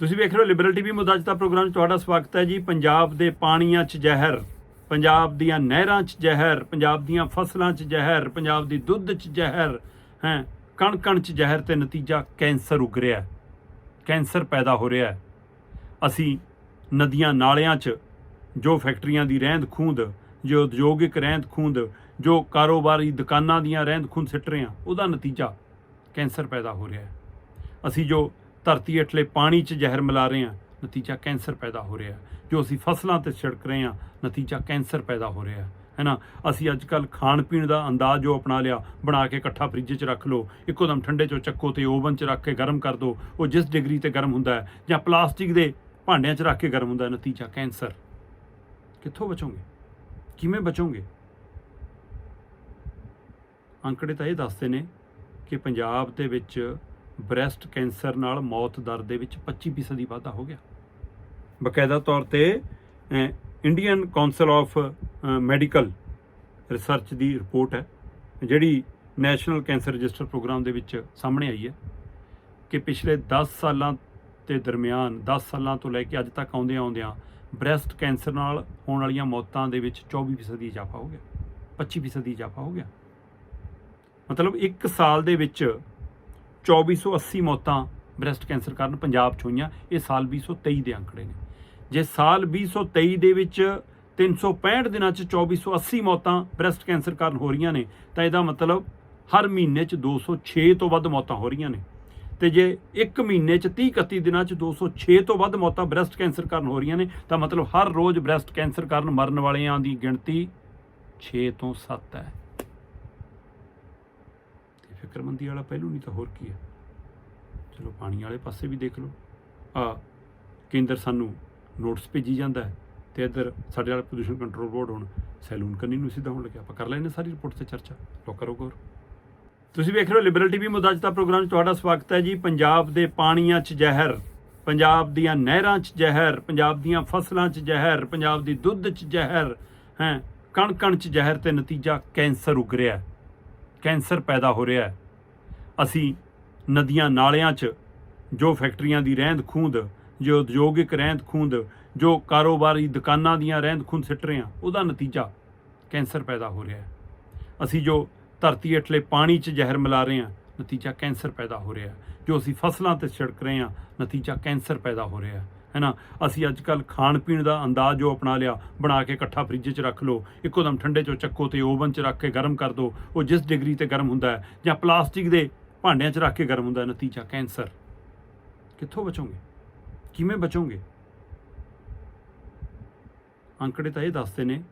ਤੁਸੀਂ ਵੇਖ ਰਹੇ ਹੋ ਲਿਬਰਲ ਟੀਵੀ ਮੁੱਦਾ ਅੱਜ ਦਾ ਪ੍ਰੋਗਰਾਮ 'ਚ ਤੁਹਾਡਾ ਸਵਾਗਤ ਹੈ ਜੀ। ਪੰਜਾਬ ਦੇ ਪਾਣੀਆਂ 'ਚ ਜ਼ਹਿਰ, ਪੰਜਾਬ ਦੀਆਂ ਨਹਿਰਾਂ 'ਚ ਜ਼ਹਿਰ, ਪੰਜਾਬ ਦੀਆਂ ਫਸਲਾਂ 'ਚ ਜ਼ਹਿਰ, ਪੰਜਾਬ ਦੀ ਦੁੱਧ 'ਚ ਜ਼ਹਿਰ, ਹੈ ਕਣ ਕਣ 'ਚ ਜ਼ਹਿਰ ਤੇ ਨਤੀਜਾ ਕੈਂਸਰ ਉਗ ਰਿਹਾ ਕੈਂਸਰ ਪੈਦਾ ਹੋ ਰਿਹਾ ਅਸੀਂ ਨਦੀਆਂ ਨਾਲਿਆਂ 'ਚ ਜੋ ਫੈਕਟਰੀਆਂ ਦੀ ਰਹਿੰਦ ਖੂੰਦ, ਜੋ ਉਦਯੋਗਿਕ ਰਹਿੰਦ ਖੂੰਦ, ਜੋ ਕਾਰੋਬਾਰੀ ਦੁਕਾਨਾਂ ਦੀਆਂ ਰਹਿੰਦ ਖੂੰਦ ਸਿੱਟ ਰਹੇ ਹਾਂ, ਉਹਦਾ ਨਤੀਜਾ ਕੈਂਸਰ ਪੈਦਾ ਹੋ ਰਿਹਾ ਹੈ। ਅਸੀਂ ਜੋ ਧਰਤੀ ਹੇਠਲੇ ਪਾਣੀ 'ਚ ਜ਼ਹਿਰ ਮਿਲਾ ਰਹੇ ਹਾਂ, ਨਤੀਜਾ ਕੈਂਸਰ ਪੈਦਾ ਹੋ ਰਿਹਾ ਜੋ ਅਸੀਂ ਫਸਲਾਂ ਤੇ ਛਿੜਕ ਰਹੇ ਹਾਂ, ਨਤੀਜਾ ਕੈਂਸਰ ਪੈਦਾ ਹੋ ਰਿਹਾ ਹੈ। ਹੈ ਨਾ ਅਸੀਂ ਅੱਜ ਕੱਲ ਖਾਣ ਪੀਣ ਦਾ ਅੰਦਾਜ਼ ਜੋ ਅਪਣਾ ਲਿਆ, ਬਣਾ ਕੇ ਇਕੱਠਾ ਫ੍ਰਿਜ 'ਚ ਰੱਖ ਲਓ, ਇੱਕੋ ਦਮ ਠੰਡੇ 'ਚੋਂ ਚੱਕੋ ਤੇ ਓਵਨ 'ਚ ਰੱਖ ਕੇ ਗਰਮ ਕਰ ਦਿਓ ਉਹ ਜਿਸ ਡਿਗਰੀ ਤੇ ਗਰਮ ਹੁੰਦਾ ਹੈ, ਜਾਂ ਪਲਾਸਟਿਕ ਦੇ ਭਾਂਡਿਆਂ 'ਚ ਰੱਖ ਕੇ ਗਰਮ ਹੁੰਦਾ ਹੈ, ਨਤੀਜਾ ਕੈਂਸਰ। ਕਿੱਥੋਂ ਬਚੋਗੇ? ਕਿਵੇਂ ਬਚੋਗੇ? ਅੰਕੜੇ ਤਾਂ ਇਹ ਦੱਸਦੇ ਨੇ ਕਿ ਪੰਜਾਬ ਦੇ ਵਿੱਚ ਬ੍ਰੈਸਟ ਕੈਂਸਰ ਨਾਲ ਮੌਤ ਦਰ ਦੇ ਵਿੱਚ 25% ਦੀ ਵਾਧਾ ਹੋ ਗਿਆ। ਬਕਾਇਦਾ ਤੌਰ ਤੇ Indian council of medical research the report ਹੈ, ਜਿਹੜੀ ਨੈਸ਼ਨਲ ਕੈਂਸਰ ਰਜਿਸਟਰ ਪ੍ਰੋਗਰਾਮ ਦੇ ਵਿੱਚ ਸਾਹਮਣੇ ਆਈ ਹੈ ਕਿ ਪਿਛਲੇ 10 ਸਾਲਾਂ ਦੇ ਦਰਮਿਆਨ 10 ਸਾਲਾਂ ਤੋਂ ਲੈ ਕੇ ਅੱਜ ਤੱਕ ਆਉਂਦਿਆਂ ਆਉਂਦਿਆਂ ਬ੍ਰੈਸਟ ਕੈਂਸਰ ਨਾਲ ਹੋਣ ਵਾਲੀਆਂ ਮੌਤਾਂ ਦੇ ਵਿੱਚ 24% ਦੀ ਇਜ਼ਾਫਾ ਹੋ ਗਿਆ 25% ਦੀ ਇਜ਼ਾਫਾ ਹੋ ਗਿਆ। ਮਤਲਬ 1 ਸਾਲ ਦੇ ਵਿੱਚ 2480 ਮੌਤਾਂ ਬ੍ਰੈਸਟ ਕੈਂਸਰ ਕਾਰਨ ਪੰਜਾਬ 'ਚ ਹੋਈਆਂ। ਇਹ ਸਾਲ 2023 ਦੇ ਅੰਕੜੇ ਨੇ। ਜੇ ਸਾਲ 2023 ਦੇ ਵਿੱਚ 365 ਦਿਨਾਂ 'ਚ 2480 ਮੌਤਾਂ ਬ੍ਰੈਸਟ ਕੈਂਸਰ ਕਾਰਨ ਹੋ ਰਹੀਆਂ ਨੇ, ਤਾਂ ਇਹਦਾ ਮਤਲਬ ਹਰ ਮਹੀਨੇ 'ਚ 206 ਤੋਂ ਵੱਧ ਮੌਤਾਂ ਹੋ ਰਹੀਆਂ ਨੇ। ਤੇ ਜੇ ਇੱਕ ਮਹੀਨੇ 'ਚ 30 31 ਦਿਨਾਂ 'ਚ 206 ਤੋਂ ਵੱਧ ਮੌਤਾਂ ਬ੍ਰੈਸਟ ਕੈਂਸਰ ਕਾਰਨ ਹੋ ਰਹੀਆਂ ਨੇ, ਤਾਂ ਮਤਲਬ ਹਰ ਰੋਜ਼ ਬ੍ਰੈਸਟ ਕੈਂਸਰ ਕਾਰਨ ਮਰਨ ਵਾਲਿਆਂ ਦੀ ਗਿਣਤੀ 6 ਤੋਂ 7 ਹੈ। ਫਿਕਰਮੰਦੀ ਵਾਲਾ ਪਹਿਲੂ ਨਹੀਂ ਤਾਂ ਹੋਰ ਕੀ ਹੈ? ਚਲੋ ਪਾਣੀ ਵਾਲੇ ਪਾਸੇ ਵੀ ਦੇਖ ਲਓ। ਆ, ਕੇਂਦਰ ਸਾਨੂੰ ਨੋਟਿਸ ਭੇਜੀ ਜਾਂਦਾ ਹੈ ਤੇ ਇੱਧਰ ਸਾਡੇ ਨਾਲ ਪ੍ਰਦੂਸ਼ਣ ਕੰਟਰੋਲ ਬੋਰਡ ਹੁਣ ਸੈਲੂਨ ਕੰਨੀ ਨੂੰ ਸਿੱਧਾ ਹੋਣ ਲੱਗਿਆ। ਆਪਾਂ ਕਰ ਲੈਨੇ ਸਾਰੀ ਰਿਪੋਰਟ ਤੇ ਚਰਚਾ। ਲੋ ਕਰੋ ਗੌਰ। ਤੁਸੀਂ ਵੇਖ ਰਹੇ ਹੋ ਲਿਬਰਲ ਟੀਵੀ ਮੁੱਦਾ ਅੱਜ ਦਾ ਪ੍ਰੋਗਰਾਮ 'ਚ ਤੁਹਾਡਾ ਸਵਾਗਤ ਹੈ ਜੀ। ਪੰਜਾਬ ਦੇ ਪਾਣੀਆਂ 'ਚ ਜ਼ਹਿਰ, ਪੰਜਾਬ ਦੀਆਂ ਨਹਿਰਾਂ 'ਚ ਜ਼ਹਿਰ, ਪੰਜਾਬ ਦੀਆਂ ਫਸਲਾਂ 'ਚ ਜ਼ਹਿਰ, ਪੰਜਾਬ ਦੀ ਦੁੱਧ 'ਚ ਜ਼ਹਿਰ, ਹੈ ਕਣ ਕਣ 'ਚ ਜ਼ਹਿਰ ਤੇ ਨਤੀਜਾ ਕੈਂਸਰ ਉਗ ਰਿਹਾ ਹੈ। ਕੈਂਸਰ ਪੈਦਾ ਹੋ ਰਿਹਾ ਹੈ। ਅਸੀਂ ਨਦੀਆਂ ਨਾਲਿਆਂ 'ਚ ਜੋ ਫੈਕਟਰੀਆਂ ਦੀ ਰਹਿੰਦ ਖੂੰਦ, ਜੋ ਉਦਯੋਗਿਕ ਰਹਿੰਦ ਖੂੰਦ, ਜੋ ਕਾਰੋਬਾਰੀ ਦੁਕਾਨਾਂ ਦੀਆਂ ਰਹਿੰਦ ਖੂੰਦ ਸਿੱਟ ਰਹੇ ਹਾਂ, ਉਹਦਾ ਨਤੀਜਾ ਕੈਂਸਰ ਪੈਦਾ ਹੋ ਰਿਹਾ ਹੈ। ਅਸੀਂ ਜੋ ਧਰਤੀ ਹੇਠਲੇ ਪਾਣੀ 'ਚ ਜ਼ਹਿਰ ਮਿਲਾ ਰਹੇ ਹਾਂ, ਨਤੀਜਾ ਕੈਂਸਰ ਪੈਦਾ ਹੋ ਰਿਹਾ ਜੋ ਅਸੀਂ ਫਸਲਾਂ ਤੇ ਛਿੜਕ ਰਹੇ ਹਾਂ, ਨਤੀਜਾ ਕੈਂਸਰ ਪੈਦਾ ਹੋ ਰਿਹਾ ਹੈ। ਹੈ ਨਾ ਅਸੀਂ ਅੱਜ ਕੱਲ ਖਾਣ ਪੀਣ ਦਾ ਅੰਦਾਜ਼ ਜੋ ਅਪਣਾ ਲਿਆ, ਬਣਾ ਕੇ ਇਕੱਠਾ ਫ੍ਰਿਜ 'ਚ ਰੱਖ ਲਓ, ਇੱਕੋ ਦਮ ਠੰਡੇ 'ਚੋਂ ਚੱਕੋ ਤੇ ਓਵਨ 'ਚ ਰੱਖ ਕੇ ਗਰਮ ਕਰ ਦਿਓ ਉਹ ਜਿਸ ਡਿਗਰੀ ਤੇ ਗਰਮ ਹੁੰਦਾ ਹੈ, ਜਾਂ ਪਲਾਸਟਿਕ ਦੇ ਭਾਂਡਿਆਂ 'ਚ ਰੱਖ ਕੇ ਗਰਮ ਹੁੰਦਾ ਨਤੀਜਾ, ਕੈਂਸਰ। ਕਿੱਥੋਂ ਬਚੋਗੇ? ਕਿਵੇਂ ਬਚੋਗੇ? ਅੰਕੜੇ ਤਾਂ ਇਹ ਦੱਸਦੇ ਨੇ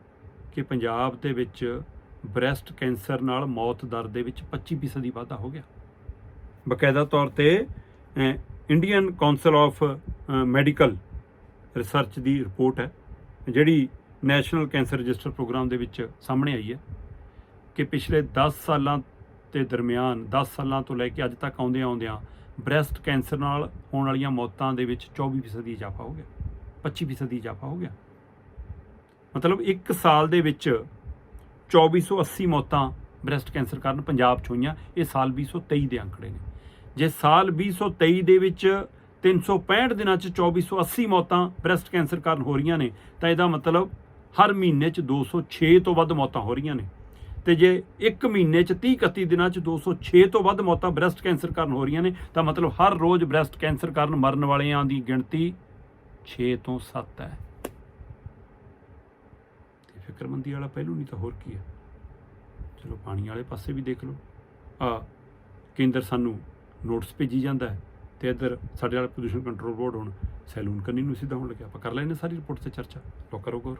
ਕਿ ਪੰਜਾਬ ਦੇ ਵਿੱਚ ਬ੍ਰੈਸਟ ਕੈਂਸਰ ਨਾਲ ਮੌਤ ਦਰ ਦੇ ਵਿੱਚ 25% ਦੀ ਵਾਧਾ ਹੋ ਗਿਆ। ਬਕਾਇਦਾ ਤੌਰ ਤੇ Indian council of medical research the report ਹੈ, ਜਿਹੜੀ ਨੈਸ਼ਨਲ ਕੈਂਸਰ ਰਜਿਸਟਰ ਪ੍ਰੋਗਰਾਮ ਦੇ ਵਿੱਚ ਸਾਹਮਣੇ ਆਈ ਹੈ ਕਿ ਪਿਛਲੇ 10 ਸਾਲਾਂ ਦੇ ਦਰਮਿਆਨ 10 ਸਾਲਾਂ ਤੋਂ ਲੈ ਕੇ ਅੱਜ ਤੱਕ ਆਉਂਦਿਆਂ ਆਉਂਦਿਆਂ ਬ੍ਰੈਸਟ ਕੈਂਸਰ ਨਾਲ ਹੋਣ ਵਾਲੀਆਂ ਮੌਤਾਂ ਦੇ ਵਿੱਚ 24% ਦੀ ਇਜ਼ਾਫਾ ਹੋ ਗਿਆ 25% ਦੀ ਇਜ਼ਾਫਾ ਹੋ ਗਿਆ। ਮਤਲਬ 1 ਸਾਲ ਦੇ ਵਿੱਚ 2480 ਮੌਤਾਂ ਬ੍ਰੈਸਟ ਕੈਂਸਰ ਕਾਰਨ ਪੰਜਾਬ 'ਚ ਹੋਈਆਂ, ਇਹ ਸਾਲ 2023 ਦੇ ਅੰਕੜੇ ਨੇ। ਜੇ ਸਾਲ 2023 ਦੇ ਵਿੱਚ 365 ਦਿਨਾਂ 'ਚ 2480 ਮੌਤਾਂ ਬ੍ਰੈਸਟ ਕੈਂਸਰ ਕਾਰਨ ਹੋ ਰਹੀਆਂ ਨੇ, ਤਾਂ ਇਹਦਾ ਮਤਲਬ ਹਰ ਮਹੀਨੇ 'ਚ 206 ਤੋਂ ਵੱਧ ਮੌਤਾਂ ਹੋ ਰਹੀਆਂ ਨੇ। ਤੇ ਜੇ ਇੱਕ ਮਹੀਨੇ 'ਚ 30 31 ਦਿਨਾਂ 'ਚ 206 ਤੋਂ ਵੱਧ ਮੌਤਾਂ ਬ੍ਰੈਸਟ ਕੈਂਸਰ ਕਾਰਨ ਹੋ ਰਹੀਆਂ ਨੇ, ਤਾਂ ਮਤਲਬ ਹਰ ਰੋਜ਼ ਬ੍ਰੈਸਟ ਕੈਂਸਰ ਕਾਰਨ ਮਰਨ ਵਾਲਿਆਂ ਦੀ ਗਿਣਤੀ 6 ਤੋਂ 7 ਹੈ। ਤੇ ਫਿਕਰਮੰਦੀ ਵਾਲਾ ਪਹਿਲੂ ਨਹੀਂ ਤਾਂ ਹੋਰ ਕੀ ਹੈ? ਚਲੋ ਪਾਣੀ ਵਾਲੇ ਪਾਸੇ ਵੀ ਦੇਖ ਲਓ। ਆ ਕੇਂਦਰ ਸਾਨੂੰ ਨੋਟਿਸ ਭੇਜੀ ਜਾਂਦਾ ਹੈ ਤੇ ਇੱਧਰ ਸਾਡੇ ਵਾਲਾ ਪ੍ਰਦੂਸ਼ਣ ਕੰਟਰੋਲ ਬੋਰਡ ਹੁਣ ਸੈਲੂਨ ਕੰਨੀ ਨੂੰ ਸਿੱਧਾ ਹੋਣ ਲੱਗਿਆ। ਆਪਾਂ ਕਰ ਲੈਨੇ ਸਾਰੀ ਰਿਪੋਰਟ ਤੇ ਚਰਚਾ। ਲੋ ਕਰੋ ਗੌਰ